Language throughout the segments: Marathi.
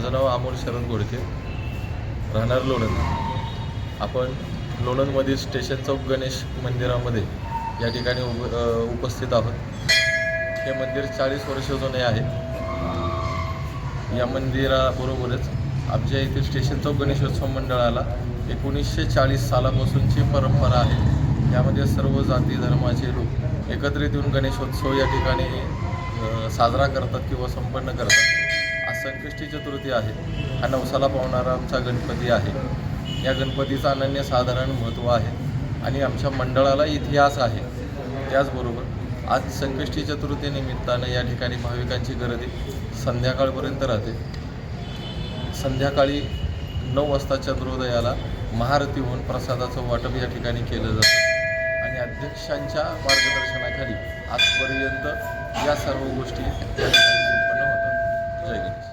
माझं नाव आमोळ शरण गोडके. राहणार लोणंद. आपण लोणंदमधील स्टेशन चौक गणेश मंदिरामध्ये या ठिकाणी उभ उपस्थित आहोत. हे मंदिर चाळीस वर्ष जुने आहे. या मंदिराबरोबरच आमच्या इथे स्टेशन चौक गणेशोत्सव मंडळाला एकोणीसशे चाळीस सालापासूनची परंपरा आहे. यामध्ये सर्व जाती धर्माचे लोक एकत्रित येऊन गणेशोत्सव या ठिकाणी साजरा करतात किंवा संपन्न करतात. आज संकष्टी चतुर्थी आहे हा नवसाला पावणारा आमचा गणपती आहे. या गणपतीचं अनन्यसाधारण महत्त्व आहे आणि आमच्या मंडळाला इतिहास आहे. त्याचबरोबर आज संकष्टी चतुर्थीनिमित्तानं या ठिकाणी भाविकांची गर्दी संध्याकाळपर्यंत राहते. संध्याकाळी नऊ वाजता चंद्रोदयाला महारती होऊन प्रसादाचं वाटप या ठिकाणी केलं जातं. आणि अध्यक्षांच्या मार्गदर्शनाखाली आजपर्यंत या सर्व गोष्टी या ठिकाणी संपन्न होतात. जय गणेश.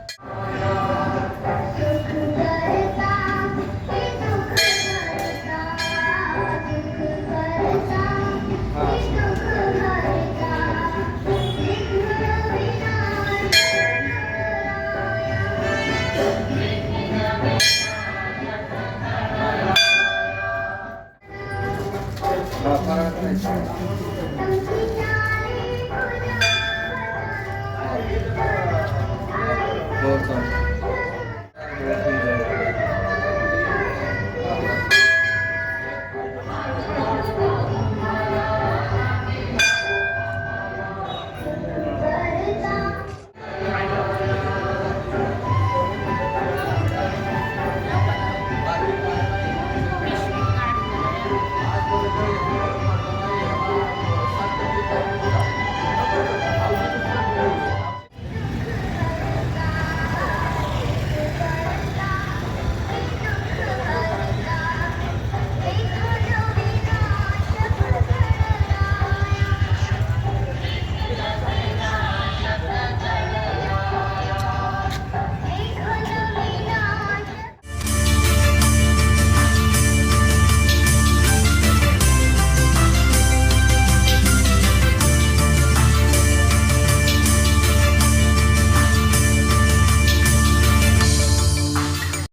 啊，他パラぐら。